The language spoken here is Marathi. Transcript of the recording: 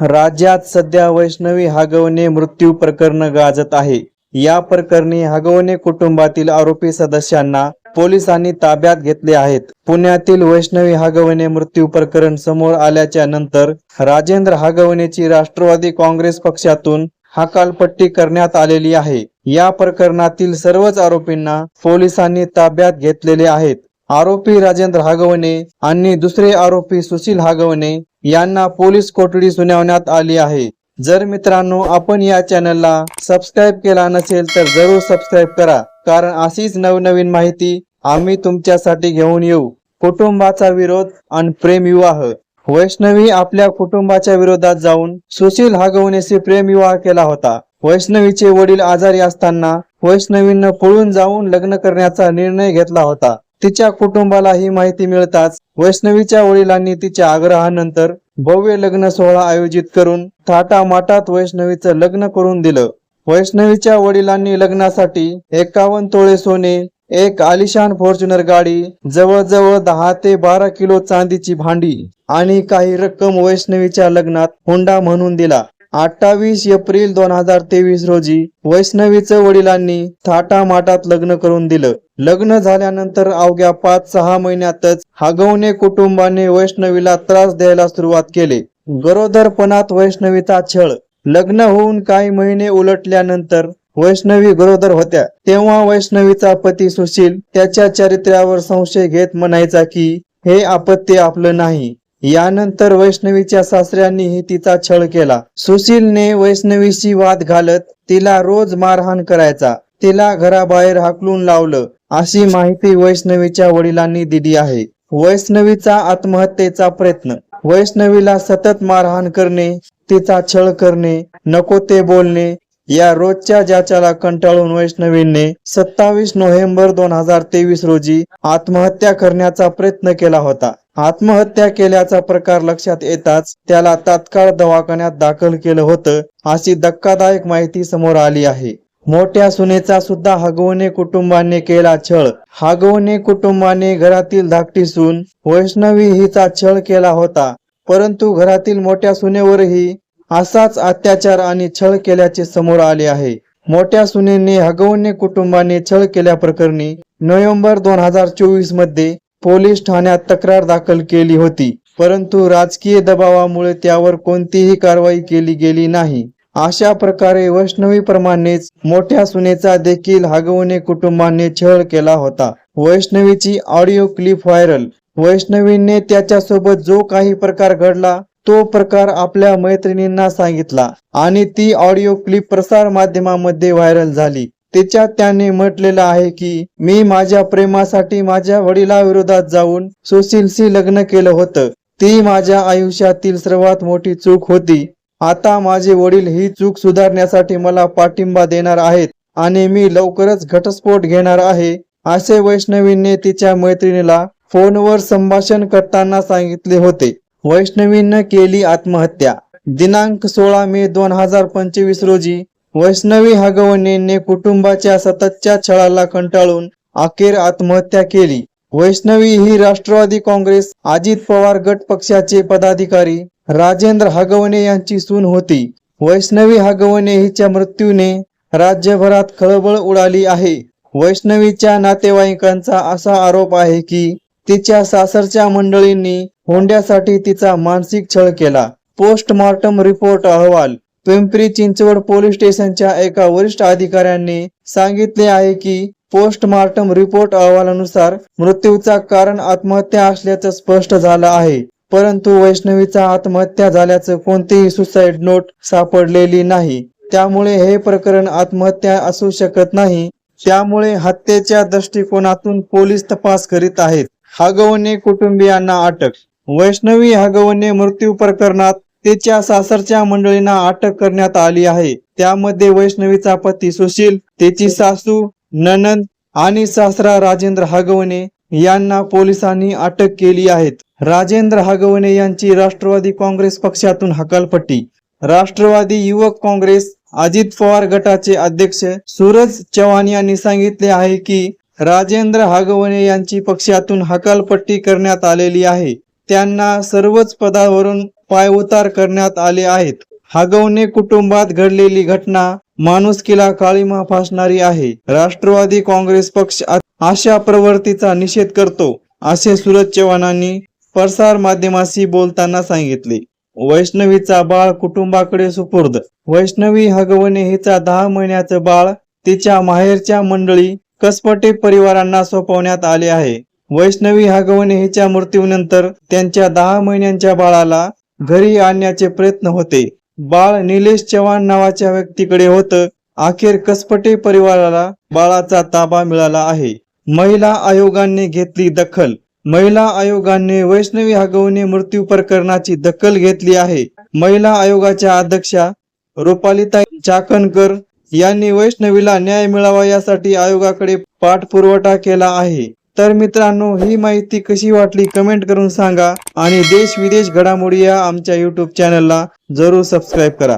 राज्यात सध्या वैष्णवी हागवणे मृत्यू प्रकरण गाजत आहे. या प्रकरणी हागवणे कुटुंबातील आरोपी सदस्यांना पोलिसांनी ताब्यात घेतले आहेत. पुण्यातील वैष्णवी हागवणे मृत्यू प्रकरण समोर आल्याच्यानंतर राजेंद्र हागवणेची राष्ट्रवादी काँग्रेस पक्षातून हकालपट्टी करण्यात आलेली आहे. या प्रकरणातील सर्वच आरोपींना पोलिसांनी ताब्यात घेतलेले आहेत. आरोपी राजेंद्र हागवणे आणि दुसरे आरोपी सुशील हागवणे यांना पोलीस कोठडी सुनावण्यात आली आहे. जर मित्रांनो आपण या चॅनलला सबस्क्राईब केला नसेल तर जरूर सबस्क्राईब करा. कारण अशीच नवनवीन माहिती आम्ही तुमच्यासाठी घेऊन येऊ. कुटुंबाचा विरोध आणि प्रेम विवाह. वैष्णवी आपल्या कुटुंबाच्या विरोधात जाऊन सुशील हागवणेशी प्रेमविवाह केला होता. वैष्णवीचे वडील आजारी असताना वैष्णवीनं पळून जाऊन लग्न करण्याचा निर्णय घेतला होता. तिच्या कुटुंबाला ही माहिती मिळताच वैष्णवीच्या वडिलांनी तिच्या आग्रहानंतर भव्य लग्न सोहळा आयोजित करून थाटामाटात वैष्णवीचं लग्न करून दिलं. वैष्णवीच्या वडिलांनी लग्नासाठी एकावन्न तोळे सोने एक आलिशान फॉर्च्युनर गाडी जवळजवळ दहा ते बारा किलो चांदीची भांडी आणि काही रक्कम वैष्णवीच्या लग्नात हुंडा म्हणून दिला. अठ्ठावीस एप्रिल दोन हजार तेवीस रोजी वैष्णवीचं वडिलांनी थाटामाटात लग्न करून दिलं. लग्न झाल्यानंतर अवघ्या पाच सहा महिन्यातच हागवणे कुटुंबाने वैष्णवीला त्रास द्यायला सुरुवात केली. गरोदरपणात वैष्णवीचा छळ. लग्न होऊन काही महिने उलटल्यानंतर वैष्णवी गरोदर होत्या. तेव्हा वैष्णवीचा पती सुशील त्याच्या चरित्र्यावर संशय घेत म्हणायचा की हे आपत्ती आपलं नाही. यानंतर वैष्णवीच्या सासऱ्यांनीही तिचा छळ केला. सुशीलने वैष्णवीशी वाद घालत तिला रोज मारहाण करायचा. तिला घराबाहेर हाकलून लावलं. अशी माहिती वैष्णवीच्या वडिलांनी दिली आहे. वैष्णवीचा आत्महत्येचा प्रयत्न. वैष्णवीला सतत मारहाण करणे तिचा छळ करणे नको ते बोलणे या रोजच्या ज्याच्याला कंटाळून वैष्णवीने सत्तावीस नोव्हेंबर दोन हजार तेवीस रोजी आत्महत्या करण्याचा प्रयत्न केला होता. आत्महत्या केल्याचा प्रकार लक्षात येताच त्याला तात्काळ दवाखान्यात दाखल केलं होतं अशी धक्कादायक माहिती समोर आली आहे. मोठ्या सुनेचा सुद्धा हगवणे कुटुंबाने केला छळ. हगवणे कुटुंबाने घरातील धाकटी सून वैष्णवी हिचा छळ केला होता परंतु घरातील मोठ्या सुनेवरही असाच अत्याचार आणि छळ केल्याचे समोर आले आहे. मोठ्या सुनेने हगवणे कुटुंबाने छळ केल्याप्रकरणी नोव्हेंबर दोन हजार चोवीसमध्ये पोलीस ठाण्यात तक्रार दाखल केली होती. परंतु राजकीय दबावामुळे त्यावर कोणतीही कारवाई केली गेली नाही. अशा प्रकारे वैष्णवीप्रमाणेच मोठ्या सुनेचा देखील हागवणे कुटुंबाने छळ केला होता. वैष्णवीची ऑडिओ क्लिप व्हायरल. वैष्णवीने त्याच्यासोबत जो काही प्रकार घडला तो प्रकार आपल्या मैत्रिणींना सांगितला आणि ती ऑडिओ क्लिप प्रसार माध्यमामध्ये व्हायरल झाली. तिच्यात त्याने म्हटलेलं आहे की मी माझ्या प्रेमासाठी माझ्या वडिलाविरोधात जाऊन सुशीलशी लग्न केलं होतं. ती माझ्या आयुष्यातील सर्वात मोठी चूक होती. आता माझे वडील ही चूक सुधारण्यासाठी मला पाठिंबा देणार आहेत आणि मी लवकरच घटस्फोट घेणार आहे असे वैष्णवीने तिच्या मैत्रिणीला फोनवर संभाषण करताना सांगितले होते. वैष्णवीनं केली आत्महत्या. दिनांक सोळा मे दोन हजार पंचवीस रोजी वैष्णवी हगवणेने कुटुंबाच्या सततच्या छळाला कंटाळून अखेर आत्महत्या केली. वैष्णवी ही राष्ट्रवादी काँग्रेस अजित पवार गट पक्षाचे पदाधिकारी राजेंद्र हगवणे यांची सून होती. वैष्णवी हगवणे हिच्या मृत्यूने राज्यभरात खळबळ उडाली आहे. वैष्णवीच्या नातेवाईकांचा असा आरोप आहे की तिच्या सासरच्या मंडळींनी होंड्यासाठी तिचा मानसिक छळ केला. पोस्टमॉर्टम रिपोर्ट अहवाल पिंपरी चिंचवड पोलीस स्टेशनच्या एका वरिष्ठ अधिकाऱ्यांनी सांगितले आहे की पोस्टमार्टम रिपोर्ट अहवालानुसार मृत्यूचा कारण आत्महत्या असल्याचं स्पष्ट झालं आहे. परंतु वैष्णवीचा आत्महत्या झाल्याचं कोणतीही सुसाईड नोट सापडलेली नाही. त्यामुळे हे प्रकरण आत्महत्या असू शकत नाही. त्यामुळे हत्येच्या दृष्टिकोनातून पोलीस तपास करीत आहेत. हगवणे कुटुंबियांना अटक. वैष्णवी हगवणे मृत्यू प्रकरणात तिच्या सासरच्या मंडळींना अटक करण्यात आली आहे. त्यामध्ये वैष्णवीचा पती सुशील त्याची सासू ननंद आणि सासरा राजेंद्र हगवणे यांना पोलिसांनी अटक केली आहेत. राजेंद्र हगवणे यांची राष्ट्रवादी काँग्रेस पक्षातून हकालपट्टी. राष्ट्रवादी युवक काँग्रेस अजित पवार गटाचे अध्यक्ष सूरज चव्हाण यांनी सांगितले आहे की राजेंद्र हगवणे यांची पक्षातून हकालपट्टी करण्यात आलेली आहे. त्यांना सर्वच पदावरून पायउतार करण्यात आले आहेत. हागवणे कुटुंबात घडलेली घटना माणुसकीला काळीमा फासणारी आहे. राष्ट्रवादी काँग्रेस पक्ष अशा प्रवृत्तीचा निषेध करतो असे सुरज चव्हाणांनी प्रसार माध्यमाशी बोलताना सांगितले. वैष्णवीचा बाळ कुटुंबाकडे सुपूर्द. वैष्णवी हगवणे हिचा दहा महिन्याचं बाळ तिच्या माहेरच्या मंडळी कसपटे परिवारांना सोपवण्यात आले आहे. वैष्णवी हगवणे हिच्या मृत्यूनंतर त्यांच्या दहा महिन्यांच्या बाळाला घरी आणण्याचे प्रयत्न होते. बाळ निलेश चव्हाण नावाच्या व्यक्तीकडे होतं. अखेर कसपटे परिवाराला बाळाचा ताबा मिळाला आहे. महिला आयोगाने घेतली दखल. महिला आयोगाने वैष्णवी हगवणे मृत्यू प्रकरणाची दखल घेतली आहे. महिला आयोगाच्या अध्यक्षा रुपालिता चाकणकर यांनी वैष्णवीला न्याय मिळावा यासाठी आयोगाकडे पाठपुरवठा केला आहे. तर मित्रांनो ही माहिती कशी वाटली कमेंट करून सांगा आणि देश विदेश घडामोडी या आमच्या युट्यूब चॅनलला जरूर सबस्क्राईब करा.